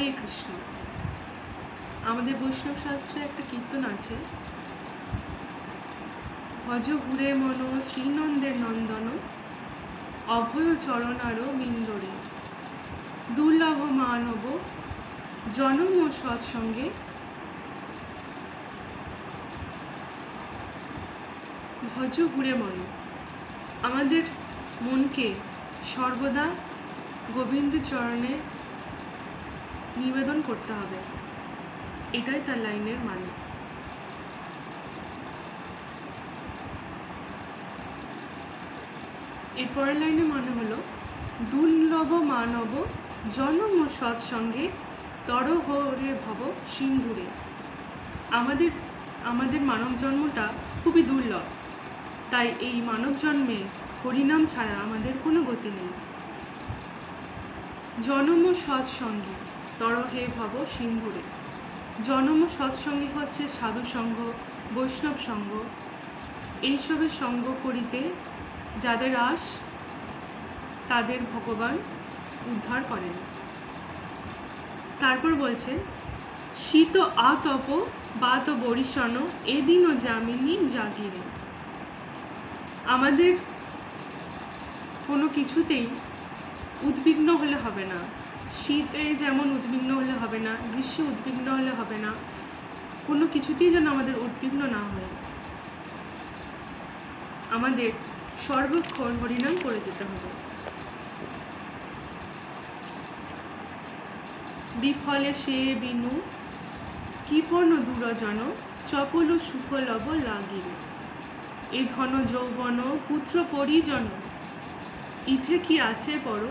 হরে কৃষ্ণ। আমাদের বৈষ্ণব শাস্ত্রে একটা কীর্তন আছে। ভজ হুরে মন শ্রীনন্দের নন্দন, অভয় চরণ আরও মিন্দরে। দুর্লভ মানব, জনম ও সৎসঙ্গে। ভজ হুরে মন। আমাদের মনকে সর্বদা গোবিন্দ চরণে নিবেদন করতে হবে। এটাই তার লাইনের মানে। এর পরের লাইনে মানে হলো, দুর্লভ মানব জনম ও সৎসঙ্গে তর হরে ভব সিন্ধুরে। আমাদের আমাদের মানব জন্মটা খুবই দুর্লভ। তাই এই মানব জন্মে হরিনাম ছাড়া আমাদের কোনো গতি নেই। জনম ও সৎসঙ্গী তর হে ভব সিন্ধুরে। জনম সৎসঙ্গে হচ্ছে সাধু সঙ্গ, বৈষ্ণব সঙ্গ। এইসবের সঙ্গ করিতে যাদের আস তাদের ভগবান উদ্ধার করেন। তারপর বলছে, শীত আতপ বা বাত বরিশন এদিনও জামিনী জাগিরে। আমাদের কোনো কিছুতেই উদ্বিগ্ন হলে হবে না। শীতে যেমন উদ্বিগ্ন হলে হবে না, গ্রীষ্মে উদ্বিগ্ন হলে হবে না, কোনো কিছুতেই যেন আমাদের উদ্বিগ্ন না হয়। আমাদের সর্বক্ষণ হরিনাম করে যেতে হবে। বিফলে সে বিনু কৃপণ দুরজন, চপল সুফলব লাগিবে এ ধন যৌবন, পুত্র পরিজন, ইথে কি আছে বড়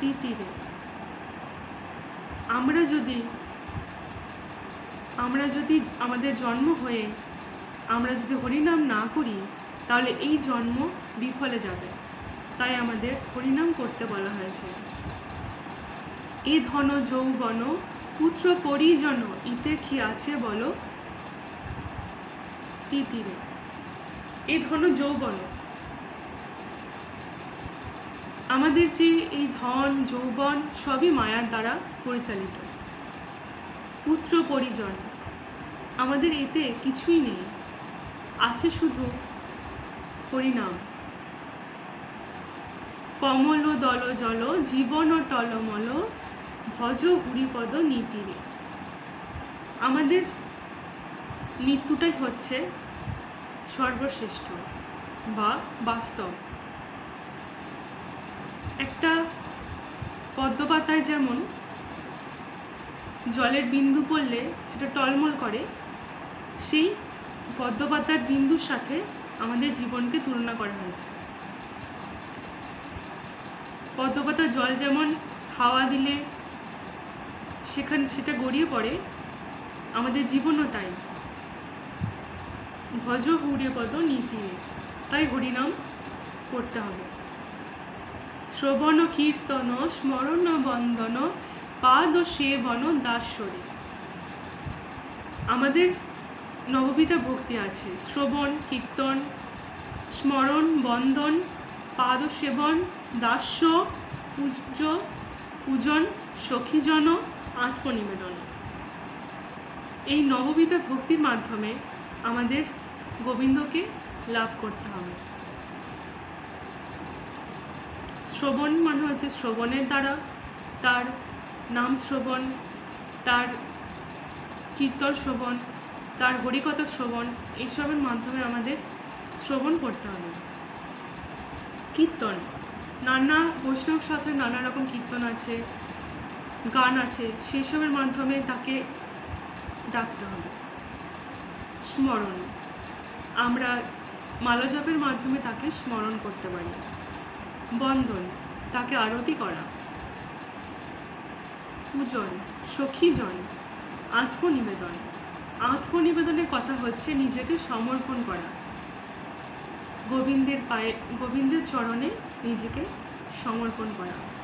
তিতিরে। আমরা যদি আমরা যদি আমাদের জন্ম হয়ে আমরা যদি হরিনাম না করি, তাহলে এই জন্ম বিফলে যাবে। তাই আমাদের হরিনাম করতে বলা হয়েছে। এ ধন যৌবন, পুত্র পরিজন ইতে কি আছে বলো? তিতিরে। এ ধন যৌবন আমাদের যে এই ধন, যৌবন সবই মায়ার দ্বারা পরিচালিত। পুত্র পরিজন, আমাদের এতে কিছুই নেই। আছে শুধু হরিনাম। কমল দল জল, জীবন টলমল, ভজ হুরিপদ নীতিরে আমাদের মৃত্যুটাই হচ্ছে সর্বশ্রেষ্ঠ বা বাস্তব। একটা পদ্মপাতায় যেমন জলের বিন্দু পড়লে সেটা টলমল করে, সেই পদ্মপাতার বিন্দুর সাথে আমাদের জীবনকে তুলনা করা হয়েছে। পদ্মপাতার জল যেমন হাওয়া দিলে সেখানে সেটা গড়িয়ে পড়ে, আমাদের জীবনও তাই। ভজ হুড়ে পদ নীতি তাই হরিনাম করতে হবে। শ্রবণ কীর্তন, স্মরণ বন্দন, পাদ সেবন, দাসরে। আমাদের নববিধা ভক্তি আছে। শ্রবণ, কীর্তন, স্মরণ বন্দন, পাদ সেবন, দাস্য, পূজ্য, পূজন, সখীজন, আত্মনিবেদন। এই নববিধা ভক্তির মাধ্যমে আমাদের গোবিন্দকে লাভ করতে হবে। শ্রবণ মানে হচ্ছে শ্রবণের দ্বারা, তার নাম শ্রবণ, তার কীর্তন শ্রবণ, তার হরিকথা শ্রবণ, এইসবের মাধ্যমে আমাদের শ্রবণ করতে হবে। কীর্তন, নানা বৈষ্ণব সাথে নানা রকম কীর্তন আছে, গান আছে সেসবের মাধ্যমে তাকে ডাকতে হবে। স্মরণ, আমরা মালা মাধ্যমে তাকে স্মরণ করতে পারি। বন্দন, তাকে আরতি করা। পূজন, সখীজন, আত্মনিবেদন। আত্মনিবেদনের কথা হচ্ছে নিজেকে সমর্পণ করা। গোবিন্দের পায়ে, গোবিন্দের চরণে নিজেকে সমর্পণ করা।